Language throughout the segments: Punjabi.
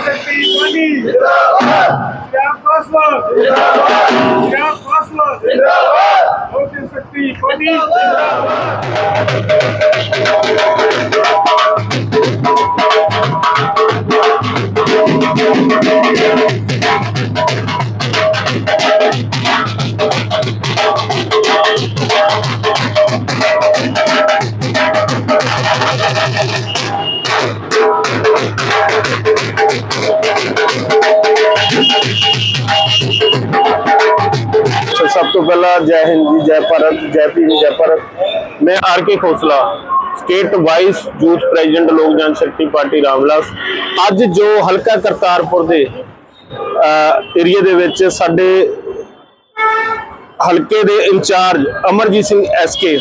ਜਨਸ਼ਕਤੀ ਪਾਰਟੀ ਜਿੰਦਾਬਾਦ ਸ਼ਿਆਮ ਪਾਸਵਾਨ ਜਿੰਦਾਬਾਦ ਸ਼ਿਆਮ ਪਾਸਵਾਨ ਜਿੰਦਾਬਾਦ ਲੋਕ ਜਨਸ਼ਕਤੀ ਪਾਰਟੀ ਜਿੰਦਾਬਾਦ ਸੋ ਸਭ ਤੋਂ ਪਹਿਲਾਂ ਜੈ ਹਿੰਦ ਜੀ, ਜੈ ਭਾਰਤ, ਜੈ ਭੀਮ, ਜੈ ਭਾਰਤ। ਮੈਂ R K Khosla, state vice youth president Lok Jan Shakti party, Ramvilas. ਅੱਜ ਜੋ ਹਲਕਾ ਕਰਤਾਰਪੁਰ ਦੇ ਏਰੀਆ ਦੇ ਵਿੱਚ ਸਾਡੇ ਹਲਕੇ ਦੇ ਇੰਚਾਰਜ ਅਮਰਜੀਤ ਸਿੰਘ ਐਸਕੇ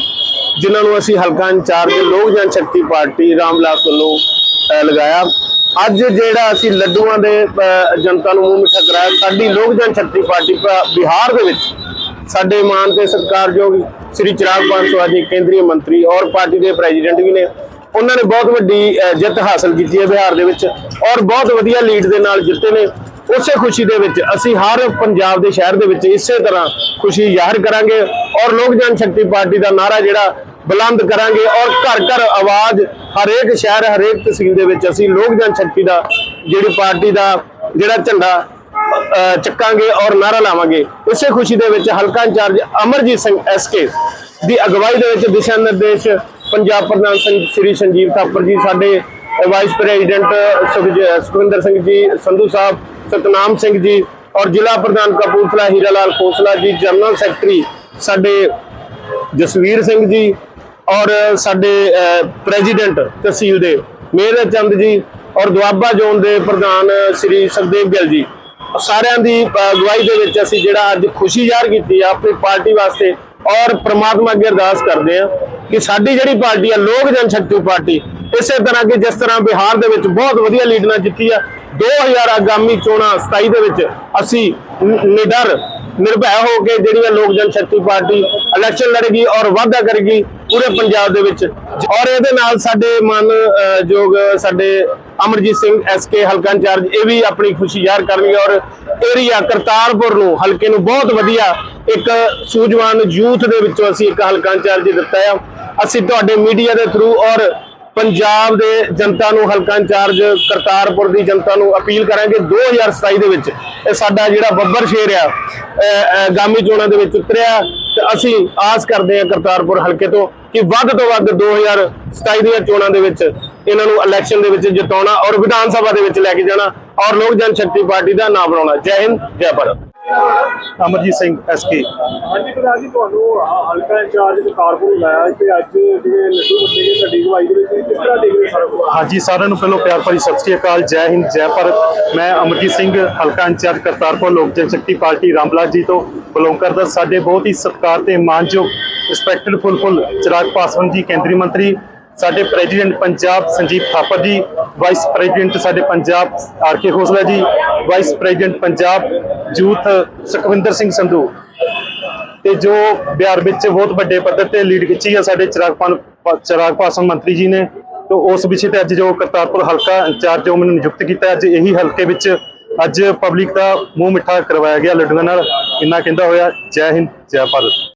ਜਿਨ੍ਹਾਂ ਨੂੰ ਅਸੀਂ ਹਲਕਾ ਇੰਚਾਰਜ ਲੋਕ ਜਨ ਸ਼ਕਤੀ ਪਾਰਟੀ ਰਾਮਲਾਸ ਵੱਲੋਂ ਲਗਾਇਆ। ਅੱਜ ਜਿਹੜਾ ਅਸੀਂ ਲੱਡੂਆਂ ਦੇ ਜਨਤਾ ਨੂੰ ਮੂੰਹ ਮਿੱਠਾ ਕਰਾਇਆ, ਸਾਡੀ ਲੋਕ ਜਨ ਸ਼ਕਤੀ ਪਾਰਟੀ ਬਿਹਾਰ ਦੇ ਵਿੱਚ ਸਾਡੇ ਮਾਨ ਤੇ ਸਤਿਕਾਰਯੋਗ ਸ੍ਰੀ ਚਿਰਾਗ ਪਾਸਵਾਨ ਜੀ ਕੇਂਦਰੀ ਮੰਤਰੀ ਔਰ ਪਾਰਟੀ ਦੇ ਪ੍ਰੈਜ਼ੀਡੈਂਟ ਵੀ ਨੇ। ਉਹਨਾਂ ਨੇ ਬਹੁਤ ਵੱਡੀ ਜਿੱਤ ਹਾਸਲ ਕੀਤੀ ਹੈ ਬਿਹਾਰ ਦੇ ਵਿੱਚ ਔਰ ਬਹੁਤ ਵਧੀਆ ਲੀਡ ਦੇ ਨਾਲ ਜਿੱਤੇ ਨੇ। ਉਸੇ ਖੁਸ਼ੀ ਦੇ ਵਿੱਚ ਅਸੀਂ ਹਰ ਪੰਜਾਬ ਦੇ ਸ਼ਹਿਰ ਦੇ ਵਿੱਚ ਇਸੇ ਤਰ੍ਹਾਂ ਖੁਸ਼ੀ ਜ਼ਾਹਿਰ ਕਰਾਂਗੇ ਔਰ ਲੋਕ ਜਨ ਸ਼ਕਤੀ ਪਾਰਟੀ ਦਾ ਨਾਰਾ ਜਿਹੜਾ ਬੁਲੰਦ ਕਰਾਂਗੇ ਔਰ ਘਰ ਘਰ ਆਵਾਜ਼ ਹਰੇਕ ਸ਼ਹਿਰ, ਹਰੇਕ ਤਹਿਸੀਲ ਦੇ ਵਿੱਚ ਅਸੀਂ ਲੋਕ ਜਨ ਸ਼ਕਤੀ ਦਾ, ਜਿਹੜੀ ਪਾਰਟੀ ਦਾ ਜਿਹੜਾ ਝੰਡਾ ਚੱਕਾਂਗੇ ਔਰ ਨਾਰਾ ਲਾਵਾਂਗੇ। ਇਸੇ ਖੁਸ਼ੀ ਦੇ ਵਿੱਚ ਹਲਕਾ incharge Amarjeet Singh S K ਦੀ ਅਗਵਾਈ ਦੇ ਵਿੱਚ ਦਿਸ਼ਾ ਨਿਰਦੇਸ਼ ਪੰਜਾਬ ਪ੍ਰਧਾਨ ਸੰ- ਸ਼੍ਰੀ ਸੰਜੀਵ ਥਾਪਰ ਜੀ, ਸਾਡੇ ਵਾਈਸ ਪ੍ਰੈਜ਼ੀਡੈਂਟ ਸੁਖਜ- ਸੁਖਵਿੰਦਰ ਸਿੰਘ ਜੀ, ਸੰਧੂ ਸਾਹਿਬ, ਸਤਨਾਮ ਸਿੰਘ ਜੀ ਔਰ ਜ਼ਿਲ੍ਹਾ ਪ੍ਰਧਾਨ ਕਪੂਰਥਲਾ ਹੀਰਾ ਲਾਲ ਖੋਸਲਾ ਜੀ, ਜਨਰਲ ਸੈਕਟਰੀ ਸਾਡੇ ਜਸਵੀਰ ਸਿੰਘ ਜੀ ਔਰ ਸਾਡੇ ਪ੍ਰੈਜ਼ੀਡੈਂਟ ਤਹਿਸੀਲ ਦੇ ਮੇਹਰ ਚੰਦ ਜੀ ਔਰ ਦੁਆਬਾ ਜ਼ੋਨ ਦੇ ਪ੍ਰਧਾਨ ਸ੍ਰੀ ਸੁਖਦੇਵ ਗਿੱਲ ਜੀ। ਸਾਰਿਆਂ ਦੀ ਅਗਵਾਈ ਦੇ ਵਿੱਚ ਅਸੀਂ ਜਿਹੜਾ ਅੱਜ ਖੁਸ਼ੀ ਜ਼ਾਹਰ ਕੀਤੀ ਆ, ਆਪਣੀ ਪਾਰਟੀ ਵਾਸਤੇ ਔਰ ਪ੍ਰਮਾਤਮਾ ਅੱਗੇ ਅਰਦਾਸ ਕਰਦੇ ਆ ਕਿ ਸਾਡੀ ਜਿਹੜੀ ਪਾਰਟੀ ਆ, ਲੋਕ ਜਨ ਸ਼ਕਤੀ ਪਾਰਟੀ, ਇਸੇ ਤਰ੍ਹਾਂ ਕਿ ਜਿਸ ਤਰ੍ਹਾਂ ਬਿਹਾਰ ਦੇ ਵਿੱਚ ਬਹੁਤ ਵਧੀਆ ਲੀਡਰਾਂ ਜਿੱਤੀ ਆ 2000 ਆਗਾਮੀ ਚੋਣਾਂ 27 ਦੇ ਵਿੱਚ ਅਸੀਂ ਨਿਡਰ, ਨਿਰਭੈ ਹੋ ਕੇ ਜਿਹੜੀਆਂ ਲੋਕ ਜਨ ਸ਼ਕਤੀ ਪਾਰਟੀ ਇਲੈਕਸ਼ਨ ਲੜੇਗੀ ਔਰ ਵਾਅਦਾ ਕਰੇਗੀ ਪੂਰੇ ਪੰਜਾਬ ਦੇ ਵਿੱਚ। ਔਰ ਇਹਦੇ ਨਾਲ ਸਾਡੇ ਮਨ ਜੋਗ ਸਾਡੇ ਅਮਰਜੀਤ ਸਿੰਘ ਐਸਕੇ ਹਲਕਾ ਇੰਚਾਰਜ ਇਹ ਵੀ ਆਪਣੀ ਖੁਸ਼ੀ ਜ਼ਾਹਰ ਕਰਨਗੇ ਔਰ ਏਰੀਆ ਕਰਤਾਰਪੁਰ ਨੂੰ ਹਲਕੇ ਨੂੰ ਬਹੁਤ ਵਧੀਆ ਇੱਕ ਸੂਝਵਾਨ ਯੂਥ ਦੇ ਵਿੱਚੋਂ ਅਸੀਂ ਇੱਕ ਹਲਕਾ ਇੰਚਾਰਜ ਦਿੱਤਾ ਆ। ਅਸੀਂ ਤੁਹਾਡੇ ਮੀਡੀਆ ਦੇ ਥਰੂ ਔਰ ਪੰਜਾਬ ਦੇ ਜਨਤਾ ਨੂੰ ਹਲਕਾ ਇੰਚਾਰਜ ਕਰਤਾਰਪੁਰ ਦੀ ਜਨਤਾ ਨੂੰ ਅਪੀਲ ਕਰਾਂਗੇ 2027 ਦੇ ਵਿੱਚ ਇਹ ਸਾਡਾ ਜਿਹੜਾ ਬੱਬਰ ਸ਼ੇਰ ਆ ਗਾਮੀ ਚੋਣਾਂ ਦੇ ਵਿੱਚ ਉਤਰਿਆ। ਤੇ ਅਸੀਂ ਆਸ ਕਰਦੇ ਹਾਂ ਕਰਤਾਰਪੁਰ ਹਲਕੇ ਤੋਂ ਕਿ ਵੱਧ ਤੋਂ ਵੱਧ 2027 ਦੀਆਂ ਚੋਣਾਂ ਦੇ ਵਿੱਚ ਇਹਨਾਂ ਨੂੰ ਇਲੈਕਸ਼ਨ ਦੇ ਵਿੱਚ ਜਿਤਾਉਣਾ ਔਰ ਵਿਧਾਨ ਸਭਾ ਦੇ ਵਿੱਚ ਲੈ ਕੇ ਜਾਣਾ ਔਰ ਲੋਕ ਜਨ ਸ਼ਕਤੀ ਪਾਰਟੀ ਦਾ ਨਾਮ ਬਣਾਉਣਾ। ਜੈ ਹਿੰਦ ਜੈ ਭਾਰਤ। ਅਮਰਜੀਤ ਸਿੰਘ ਐਸਕੇ ਹਾਂਜੀ ਪ੍ਰਧਾਨ ਜੀ ਤੁਹਾਨੂੰ ਹ- ਹਲਕਾ ਇੰਚਾਰਜ ਦੇ ਕਾਰਪੋਰ ਲਾਇਆ ਤੇ ਅੱਜ ਜਿਹੜੇ ਲੱਡੂ ਵੰਡੇ ਗਏ ਤੁਹਾਡੀ ਅਗਵਾਈ ਦੇ ਵਿੱਚ ਕਿਸ ਤਰ੍ਹਾਂ ਦੇਖ ਰਹੇ ਸਾਰਾ ਕੁਝ ਹਾਂਜੀ ਸਾਰਿਆਂ ਨੂੰ ਪਹਿਲਾਂ ਪਿਆਰ ਭਰੀ ਸਤਿ ਸ੍ਰੀ ਅਕਾਲ ਜੈ ਹਿੰਦ ਜੈ ਭਾਰਤ। ਮੈਂ ਅਮਰਜੀਤ ਸਿੰਘ ਹਲਕਾ ਇੰਚਾਰਜ ਕਰਤਾਰਪੁਰ ਲੋਕ ਜਨਸ਼ਕਤੀ ਪਾਰਟੀ ਰਾਮਬਲਾਸ ਜੀ ਤੋਂ। ਬਿਲੋਂਗ ਕਰਦਾ ਸਾਡੇ ਬਹੁਤ ਹੀ ਸਤਿਕਾਰ ਤੇ ਮਾਨਯੋਗ ਰਿਸਪੈਕਟਡ ਫੁੱਲਫੁੱਲ ਚਿਰਾਗ ਪਾਸਵਾਨ ਜੀ, ਕੇਂਦਰੀ ਮੰਤਰੀ, ਸਾਡੇ ਪ੍ਰੈਜ਼ੀਡੈਂਟ ਪੰਜਾਬ ਸੰਜੀਵ ਥਾਪਰ ਜੀ ਵਾਈਸ ਪ੍ਰੈਜ਼ੀਡੈਂਟ ਸਾਡੇ Punjab R K Khosla ji vice president Punjab youth Sukhwinder Singh Sandhu. ਤੇ ਜੋ ਬਿਹਾਰ ਵਿੱਚ ਬਹੁਤ ਵੱਡੇ ਪੱਧਰ ਤੇ ਲੀਡ ਖਿੱਚੀ ਆ ਸਾਡੇ ਚਿਰਾਗ ਪਾਨ ਚਿਰਾਗ ਪਾਸਵਾਨ ਮੰਤਰੀ ਜੀ ਨੇ, ਤੇ ਉਸ ਵਿਸ਼ੇ ਤੇ ਅੱਜ ਜੋ ਕਰਤਾਰਪੁਰ ਹਲਕਾ ਇੰਚਾਰਜ ਜੋ ਮੈਨੂੰ ਨਿਯੁਕਤ ਕੀਤਾ, ਅੱਜ ਇਹੀ ਹਲਕੇ ਵਿੱਚ ਅੱਜ ਪਬਲਿਕ ਦਾ ਮੂੰਹ ਮਿੱਠਾ ਕਰਵਾਇਆ ਗਿਆ ਲੱਡੂਆਂ ਨਾਲ। ਇੰਨਾ ਕਹਿੰਦਾ ਹੋਇਆ, ਜੈ ਹਿੰਦ, ਜੈ ਭਾਰਤ।